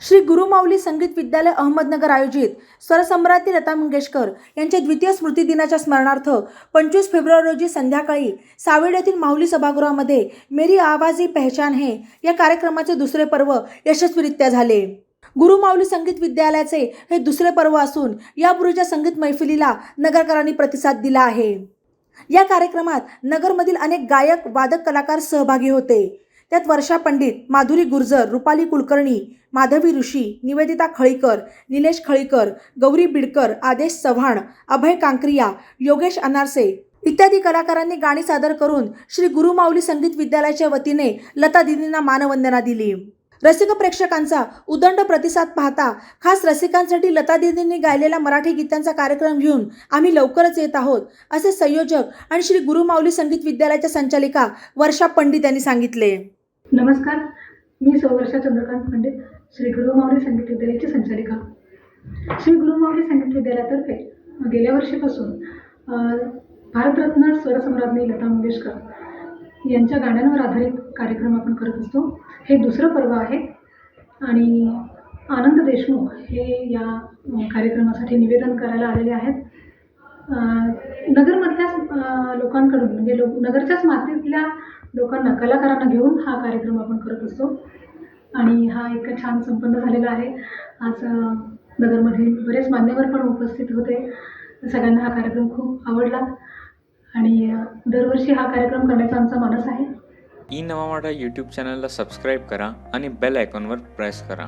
श्री गुरुमाऊली संगीत विद्यालय अहमदनगर आयोजित स्वरसम्राटी लता मंगेशकर यांच्या द्वितीय स्मृतिदिनाच्या स्मरणार्थ पंचवीस फेब्रुवारी रोजी संध्याकाळी सावेड येथील माऊली सभागृहामध्ये मेरी आवाज ही पहचान है या कार्यक्रमाचे दुसरे पर्व यशस्वीरित्या झाले. गुरुमाऊली संगीत विद्यालयाचे हे दुसरे पर्व असून यापूर्वीच्या संगीत मैफिलीला नगरकरांनी प्रतिसाद दिला आहे. या कार्यक्रमात नगरमधील अनेक गायक वादक कलाकार सहभागी होते. त्यात वर्षा पंडित माधुरी गुर्जर रुपाली कुलकर्णी माधवी ऋषी निवेदिता खळीकर निलेश खळीकर गौरी बिडकर आदेश चव्हाण अभय कांक्रिया योगेश अनारसे इत्यादी कलाकारांनी गाणी सादर करून श्री गुरुमाऊली संगीत विद्यालयाच्या वतीने लता दिदींना मानवंदना दिली. रसिक प्रेक्षकांचा उदंड प्रतिसाद पाहता खास रसिकांसाठी लता दिदींनी गायलेल्या मराठी गीतांचा कार्यक्रम घेऊन आम्ही लवकरच येत आहोत असे संयोजक आणि श्री गुरुमाऊली संगीत विद्यालयाच्या संचालिका वर्षा पंडित यांनी सांगितले. नमस्कार. मी सौवर्षा चंद्रकांत पंडित श्री गुरुमाऊली संगीत विद्यालयाची संचालिका. श्री गुरुमाऊली संगीत विद्यालयातर्फे गेल्या वर्षीपासून भारतरत्न स्वरसम्राज्ञी लता मंगेशकर यांच्या गाण्यांवर आधारित कार्यक्रम आपण करत असतो. हे दुसरं पर्व आहे आणि आनंद देशमुख हे या कार्यक्रमासाठी निवेदन करायला आलेले आहेत. नगरमधल्याच लोकांकडून म्हणजे लो नगरच्याच मातीतल्या लोकांना कलाकारांना घेऊन हा कार्यक्रम आपण करत असतो. आणि हा इतका छान संपन्न झालेला आहे. आज नगरमध्ये बरेच मान्यवर पण उपस्थित होते. सगळ्यांना हा कार्यक्रम खूप आवडला. आणि दरवर्षी हा कार्यक्रम करण्याचा आमचा मानस आहे. ई नवा यूट्यूब चॅनलला सबस्क्राईब करा आणि बेल आयकॉनवर प्रेस करा.